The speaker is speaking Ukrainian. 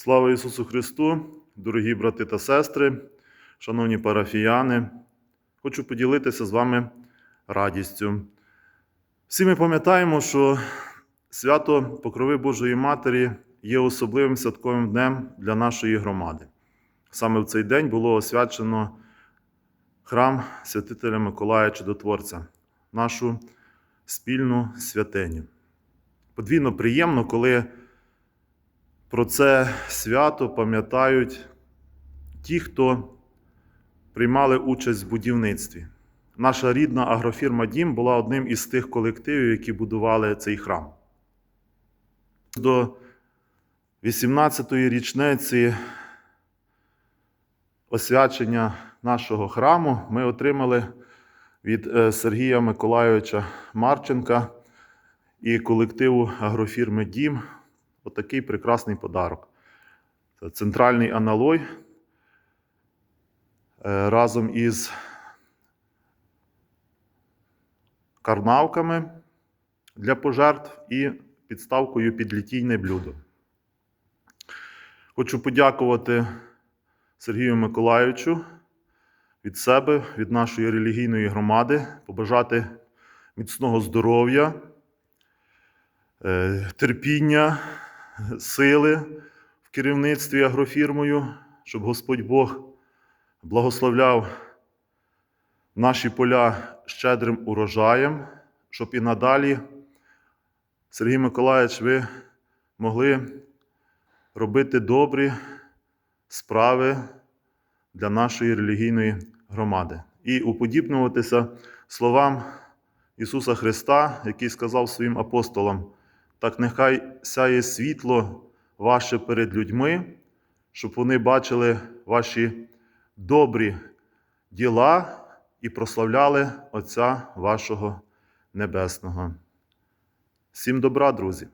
Слава Ісусу Христу, дорогі брати та сестри, шановні парафіяни, хочу поділитися з вами радістю. Всі ми пам'ятаємо, що свято Покрови Божої Матері є особливим святковим днем для нашої громади. Саме в цей день було освячено храм святителя Миколая Чудотворця, нашу спільну святиню. Подвійно приємно, коли про це свято пам'ятають ті, хто приймали участь в будівництві. Наша рідна агрофірма Дім була одним із тих колективів, які будували цей храм. До 18-ї річниці освячення нашого храму ми отримали від е, Сергія Миколайовича Марченка і колективу агрофірми Дім отакий прекрасний подарок. Це центральний аналой е, разом із карнавками для пожертв і підставкою під літійне блюдо. Хочу подякувати Сергію Миколайовичу від себе, від нашої релігійної громади, побажати міцного здоров'я, е, терпіння, сили в керівництві агрофірмою, щоб Господь Бог благословляв наші поля щедрим урожаєм, щоб і надалі, Сергій Миколаївич, ви могли робити добрі справи для нашої релігійної громади. І уподібнюватися словам Ісуса Христа, який сказав своїм апостолам: так нехай сяє світло ваше перед людьми, щоб вони бачили ваші добрі діла і прославляли Отця вашого Небесного. Всім добра, друзі!